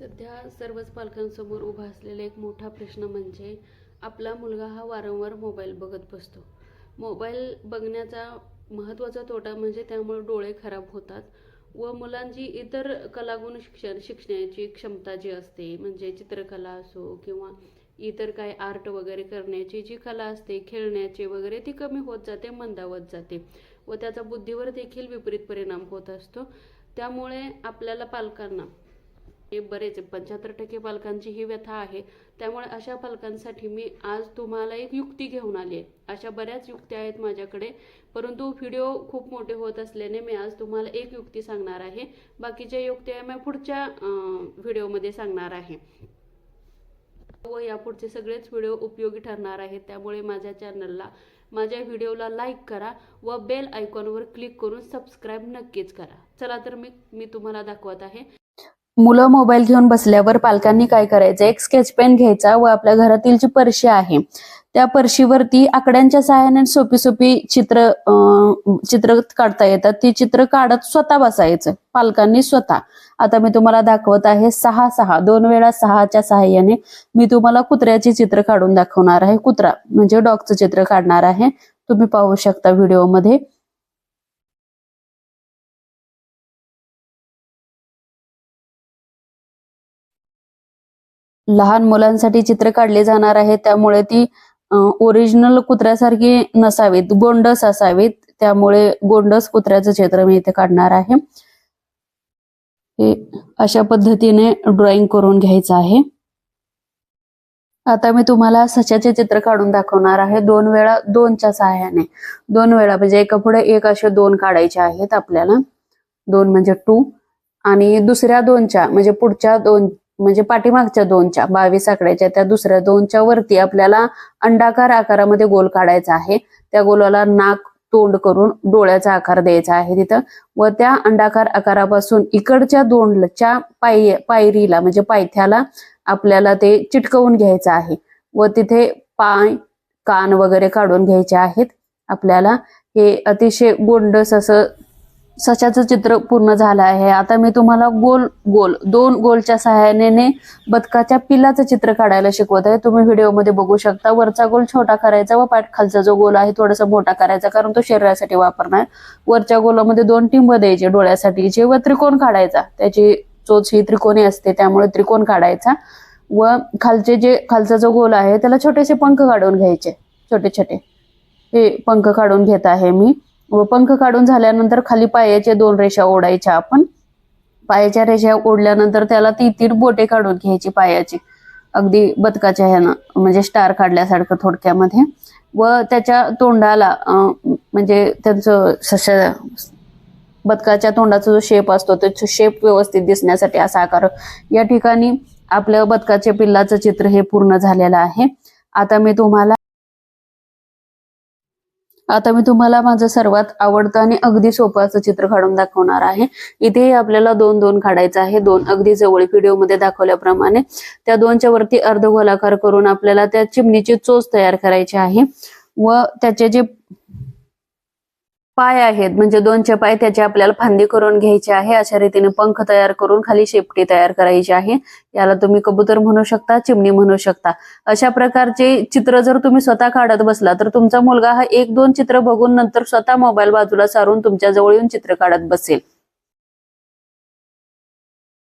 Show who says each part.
Speaker 1: सध्या सर्वच पालकांसमोर उभा असलेला एक मोठा प्रश्न म्हणजे आपला मुलगा हा वारंवार मोबाईल बघत बसतो. मोबाईल बघण्याचा महत्त्वाचा तोटा म्हणजे त्यामुळे डोळे खराब होतात व मुलांची इतर कलागुण शिक्षण शिकण्याची क्षमता जी असते म्हणजे चित्रकला असो किंवा इतर काय आर्ट वगैरे करण्याची जी कला असते खेळण्याची वगैरे ती कमी होत जाते मंदावत जाते व त्याचा बुद्धीवर देखील विपरीत परिणाम होत असतो. त्यामुळे आपल्याला पालकांना हे बरेच पंच्याहत्तर टक्के पालकांची ही व्यथा आहे. त्यामुळे अशा पालकांसाठी मी आज तुम्हाला एक युक्ती घेऊन आली आहे. अशा बऱ्याच युक्त्या आहेत माझ्याकडे. परंतु व्हिडिओ खूप मोठे होत असल्याने मी आज तुम्हाला एक युक्ती सांगणार आहे. बाकीच्या युक्त्या मी पुढच्या व्हिडिओमध्ये सांगणार आहे. व यापुढचे सगळेच व्हिडिओ उपयोगी ठरणार आहेत. त्यामुळे माझ्या चॅनलला माझ्या व्हिडिओला लाईक करा व बेल आयकॉनवर क्लिक करून सबस्क्राईब नक्कीच करा. चला तर मी मी तुम्हाला दाखवत आहे.
Speaker 2: मुलं मोबाईल घेऊन बसल्यावर पालकांनी काय करायचं? एक स्केच पेन घ्यायचा व आपल्या घरातील जी परशी आहे त्या परशीवरती आकड्यांच्या सहाय्याने सोपी सोपी चित्र चित्र काढता येतात. ती चित्र काढत स्वतः बसायचं. पालकांनी स्वतः. आता मी तुम्हाला दाखवत आहे सहा सहा. दोन वेळा सहाच्या सहाय्याने मी तुम्हाला कुत्र्याचे चित्र काढून दाखवणार आहे. कुत्रा म्हणजे डॉगचं चित्र काढणार आहे. तुम्ही पाहू शकता व्हिडिओमध्ये लहान मुलांसाठी चित्र काढले जाणार आहे. त्यामुळे ती ओरिजिनल कुत्र्यासारखी नसावीत गोंडस असावीत. त्यामुळे गोंडस कुत्र्याचं चित्र मी इथे काढणार आहे. हे अशा पद्धतीने ड्रॉइंग करून घ्यायचं आहे. आता मी तुम्हाला सशाचे चित्र काढून दाखवणार आहे. दोन वेळा दोनच्या सहाय्याने. दोन वेळा म्हणजे एका पुढे एक असे दोन काढायचे आहेत आपल्याला. दोन म्हणजे टू आणि दुसऱ्या दोनच्या म्हणजे पुढच्या दोन म्हणजे पाठीमागच्या दोनच्या बावीस आकड्याच्या त्या दुसऱ्या दोनच्या वरती आपल्याला अंडाकार आकारामध्ये गोल काढायचा आहे. त्या गोलाला नाक तोंड करून डोळ्याचा आकार द्यायचा आहे तिथं. व त्या अंडाकार आकारापासून इकडच्या दोनच्या पाय पायरीला म्हणजे पायथ्याला आपल्याला ते चिटकवून घ्यायचं आहे. व तिथे पाय कान वगैरे काढून घ्यायचे आहेत. आपल्याला हे अतिशय गोंडस असं सशाचं चित्र पूर्ण झालं आहे. आता मी तुम्हाला गोल गोल दोन गोलच्या सहाय्याने बदकाच्या पिलाचं चित्र काढायला शिकवत आहे. तुम्ही व्हिडिओमध्ये बघू शकता वरचा गोल छोटा करायचा व पाठ खालचा जो गोल आहे थोडासा मोठा करायचा कारण तो शरीरासाठी वापरणार. वरच्या गोलामध्ये दोन टिंब द्यायचे डोळ्यासाठी व त्रिकोण काढायचा. त्याची चोच ही त्रिकोणी असते त्यामुळे त्रिकोण काढायचा. व खालचे जे खालचा जो गोल आहे त्याला छोटेसे पंख काढून घ्यायचे. छोटे छोटे. हे पंख काढून घेत आहे मी. व पंख काढून झाल्यानंतर खाली पायाच्या दोन रेषा ओढायच्या आपण. पायाच्या रेषा ओढल्यानंतर त्याला ती तीर बोटे काढून घ्यायची पायाची. अगदी बदकाच्या ह्यानं म्हणजे स्टार काढल्यासारखं थोडक्यामध्ये. व त्याच्या तोंडाला म्हणजे त्यांचं सशा बदकाच्या तोंडाचा जो शेप असतो तो शेप व्यवस्थित दिसण्यासाठी असा आकार. या ठिकाणी आपलं बदकाच्या पिल्लाचं चित्र हे पूर्ण झालेलं आहे. आता मी तुम्हाला आता मी तुम्हाला माझं सर्वात आवडतं आणि अगदी सोपं असं चित्र काढून दाखवणार आहे. इथेही आपल्याला दोन दोन काढायचं आहे. दोन अगदी जवळ व्हिडिओमध्ये दाखवल्याप्रमाणे. त्या दोनच्या वरती अर्धगोलाकार करून आपल्याला त्या चिमणीची चोच तयार करायची आहे. व त्याचे जे पाय आहेत. म्हणजे दोनचे पाय त्याचे आपल्याला फांदी करून घ्यायचे आहे. अशा रीतीने पंख तयार करून खाली शेपटी तयार करायची आहे. याला तुम्ही कबूतर म्हणू शकता चिमणी म्हणू शकता. अशा प्रकारचे चित्र जर तुम्ही स्वतः काढत बसला तर तुमचा मुलगा हा एक दोन चित्र बघून नंतर स्वतः मोबाईल बाजूला सारून तुमच्या जवळ येऊन चित्र काढत बसेल.